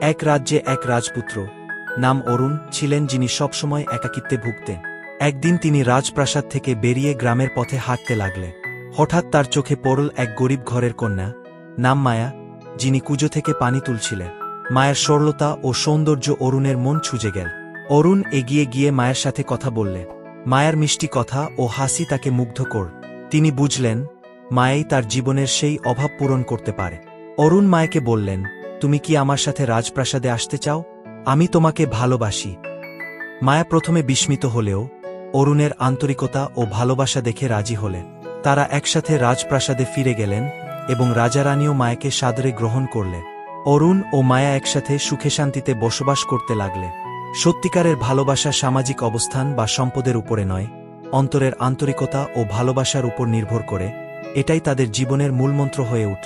এক রাজ্যে এক রাজপুত্র নাম অরুণ ছিলেন যিনি সবসময় একাকিত্বে ভুগতেন। একদিন তিনি রাজপ্রাসাদ থেকে বেরিয়ে গ্রামের পথে হাঁটতে লাগলে। হঠাৎ তার চোখে পড়ল এক গরিব ঘরের কন্যা নাম মায়া, যিনি কুজো থেকে পানি তুলছিলেন। মায়ের সরলতা ও সৌন্দর্য অরুণের মন ছুজে গেল। অরুণ এগিয়ে গিয়ে মায়ের সাথে কথা বললেন। মায়ার মিষ্টি কথা ও হাসি তাকে মুগ্ধ কর। তিনি বুঝলেন, মায়েই তার জীবনের সেই অভাব পূরণ করতে পারে। অরুণ মায়াকে বললেন তুমি কি আমার সাথে রাজপ্রাসাদে আসতে চাও? আমি তোমাকে ভালোবাসি। মায়া প্রথমে বিস্মিত হলেও, অরুণের আন্তরিকতা ও ভালোবাসা দেখে রাজি হলেন। তারা একসাথে রাজপ্রাসাদে ফিরে গেলেন এবং রাজারানীও মায়াকে সাদরে গ্রহণ করলেন। অরুণ ও মায়া একসাথে সুখে শান্তিতে বসবাস করতে লাগলে সত্যিকারের ভালোবাসা সামাজিক অবস্থান বা সম্পদের উপরে নয়, অন্তরের আন্তরিকতা ও ভালোবাসার উপর নির্ভর করে। এটাই তাদের জীবনের মূলমন্ত্র হয়ে উঠ